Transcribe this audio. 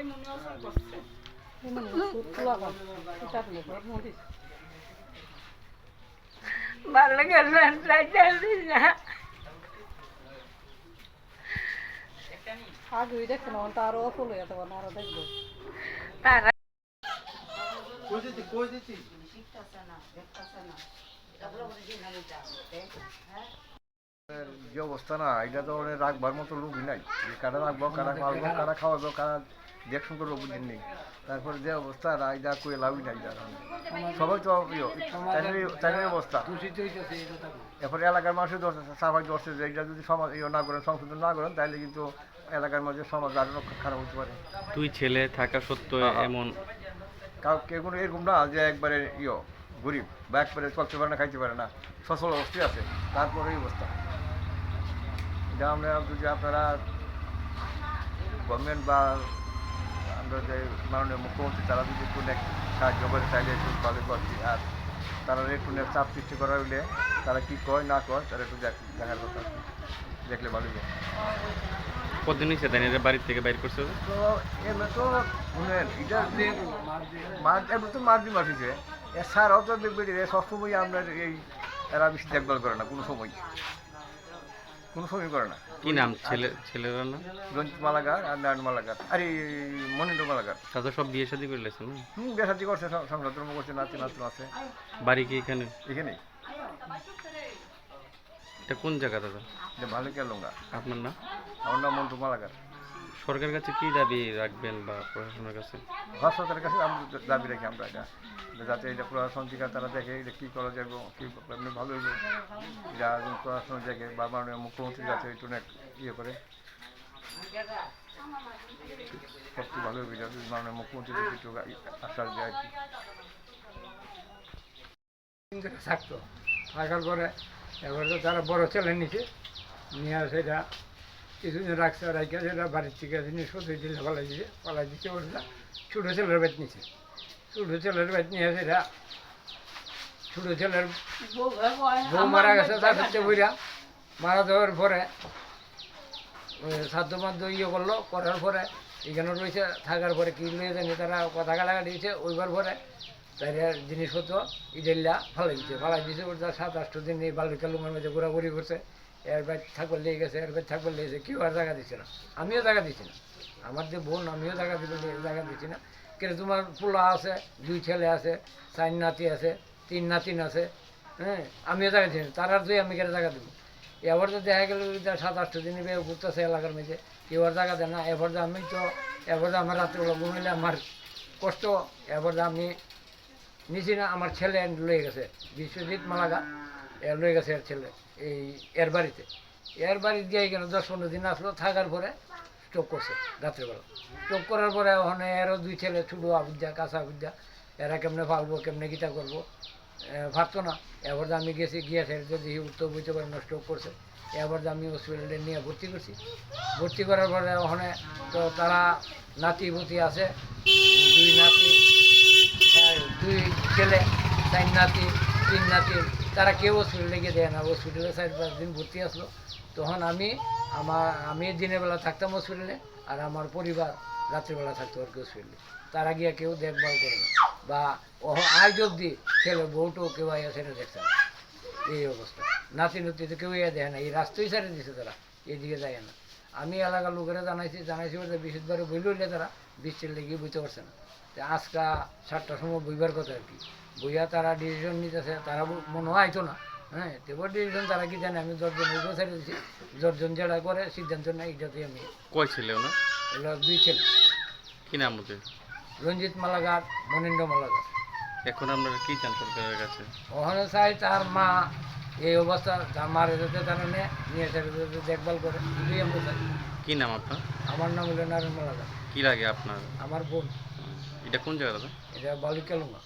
এই মনে অসল করছে ভালো গেলেন না আগে দেখছ না ওটা আরও অফল হয়ে যেতে পারে আরও দেখব তারা যে অবস্থা না এটা তো ওরে রাখবার মতো লোকই নাই যে কারা রাখব কারা খাওয়াবো কারা খাওয়াবো কারা দেখশন করব বুঝিন নেই। তারপরে যে অবস্থা রায়দা কই লাভই নাই যার সবাই তো চাকরির অবস্থা। এরপরে এলাকার মানুষের ধরছে সাফাই ধরছে যে এটা যদি সমাজ ইয়ে না করেন সংশোধন না করেন তাহলে কিন্তু এলাকার মধ্যে সমাজ আরও খারাপ হতে পারে। তুই ছেলে থাকা সত্ত্বেও হ্যাঁ। এমন কাউ কেউ কোনো এরকম না যে একবারে ইয়ে গরিব বা একবারে চলতে পারে না খাইতে পারে না। সচল অবস্থায় আছে। তারপরে এই অবস্থা। এটা আমরা যদি আপনারা গভর্নমেন্ট বা আমরা যে মাননীয় মুখ্যমন্ত্রী তারা যদি একটু সাহায্য করে তাহলে একটু ভালো করছি। আর তারা একটু চাপ সৃষ্টি করা হইলে তারা কি কয় না কয় তারা একটু দেখ- দেখার কথা দেখলে ভালো হবে কতদিন হয়েছে তাই বাড়ির থেকে বাইর করছে তো এমনি তো শুনেন এটা মার এমনি তো মারবি মারছে এ সারাও তো দেখবে যে সবসময় আমরা এই এরা বেশি দেখভাল করে না কোনো সময়। কোনো সময় করে না। কি নাম? ছেলে ছেলেরা না রঞ্জিত মালাগার আর নারায়ণ মালাগার আরে মনিন্দ্র মালাগার তাদের সব বিয়ে শাদি করে লেছে না? হুম বিয়ে বেসাদি করছে সংসার ধর্ম করছে নাতি নাতু আছে। বাড়ি কি এখানে? এখানে এটা কোন জায়গা দাদা? এটা ভালো কেলঙ্গা আপনার নাম? আমার নাম মন্টু মালাগার সরকারের কাছে কি দাবি রাখবেন বা প্রশাসনের কাছে? সরকারের কাছে দাবি রাখি আমরা এটা যাতে এটা প্রশাসন থেকে তারা দেখে এটা কী করা যাবে কী এমনি ভালো হইব যা প্রশাসন দেখে বা মাননীয় মুখ্যমন্ত্রী যাতে একটু না ইয়ে করে। সবচেয়ে ভালো হবে যাতে মাননীয় মুখ্যমন্ত্রী একটু আশ্বাস দেয় আর কি। থাকতো। থাকার পরে এবার তো তারা বড় ছেলে নিছে নিয়ে সেটা কিছুদিন রাখছে রাখে বাড়ির থেকে জিনিসপত্র দিলে পালাই দিছে, পালাই দিচ্ছে ওটা ছোটো ছেলের বেত নিছে ছোটো ছেলের বেত নিয়ে সেটা ছোটো ছেলের বউ মারা গেছে হচ্ছে বইরা। মারা যাওয়ার পরে সাধ্য মাধ্য ইয়ে করল, করার পরে এখানে রয়েছে, থাকার পরে কি লয়ে জানি তারা, কথা কাটাকাটি দিয়েছে, ওইবার পরে তাই জিনিসপত্র ইডেল্লা ফালাই দিচ্ছে ফালাই দিচ্ছে ওটা সাত আষ্ট দিন এই বালুকা মধ্যে ঘোরাঘুরি করছে। এর বাইর থাকবার লেগে গেছে এর বাইর থাকবার লেগেছে কেউ আর জায়গা দিচ্ছে না। আমিও জায়গা দিচ্ছি না। আমার যে বোন, আমিও জায়গা দিতে জায়গা দিচ্ছি না। কিন্তু তোমার পোলা আছে, দুই ছেলে আছে, চার নাতি আছে, তিন নাতিন আছে হ্যাঁ আমিও জায়গা দিচ্ছি না। তার আর দুই আমি কেটে জায়গা দেবো। এবার তো দেখা গেল সাত আষ্ট দিন বেয়ে ঘুরতেছে এলাকার মধ্যে কেউ আর জায়গা দেয় না। এবার আমি তো, এবার আমার রাত্রেবেলা ঘুমাইলে আমার কষ্ট, এবার আমি নিচে না, আমার ছেলে লয়ে গেছে। বিশ্বজিৎ মালাগা এর লয়ে গেছে এর ছেলে, এই এর বাড়িতে। এর বাড়ি গিয়ে কেন দশ পনেরো দিন আসলো, থাকার পরে স্ট্রোক করছে রাত্রেবেলা। স্ট্রোক করার পরে ওখানে এরও দুই ছেলে, ছোটো আবুদ্যা কাঁচা আবুদ্যা এরা কেমনে পালবো কেমনে গীতা করব? ভাবতো না। এবার আমি গেছি, গিয়ে সেটা দেখি উত্তর বুঝতে পারি না স্ট্রোক করছে। এবার আমি হসপিটালে নিয়ে ভর্তি করছি। ভর্তি করার পরে ওখানে তো তারা নাতি ভুতি আছে। দুই নাতি দুই ছেলে, চার নাতি। তিন নাতি তারা কেউ হসপিটালে গিয়ে দেয় না। হসপিটালে চার পাঁচ দিন ভর্তি আসলো। তখন আমি আমার, আমি দিনের বেলা থাকতাম হসপিটালে আর আমার পরিবার রাত্রিবেলা থাকতো আর কি হসপিটালে তারা গিয়ে কেউ দেখভাল করে না। বা আজ অব্দি ছেলে বউটো কেউ আইয়া দেখছে না। এই অবস্থা। নাতি নাতি তো কেউ ইয়া দেয় না। এই রাস্তায় ছেড়ে দিছে তারা। এদিকে যায় না। আমি এলাকার লোকেরা জানাইছি জানাইছি বলতে বই লইলে তারা। বৃষ্টির লেগে বুঝতে পারছে না। তো আজকা সাতটার সময় বইবার কথা আর কি। বইয়া তারা ডিসিশন নিতেছে তারা মনে হয় আইতো না। হ্যাঁ তেবার ডিসিশন তারা কি জানে? আমি দশজন উঠে ছেড়ে দিচ্ছি দশজন যেটা করে সিদ্ধান্ত নেয় এটাতে আমি কয় ছেলে ওনার? এগুলো দুই ছেলে। কি নাম ওদের? রঞ্জিত মালাগার মনীন্দ্র মালাগার এখন আপনারা কি চান সরকারের কাছে? ওখানে চাই তার মা এই অবস্থা তার মার যেতে তারা নিয়ে নিয়ে সেটা দেখভাল করে এটাই আমরা চাই। কি নাম আপনার? আমার নাম হলো নারায়ণ মালাগার কি লাগে আপনার? আমার বোন। এটা কোন জায়গা দাদা? এটা বালুকেলুঙ্গা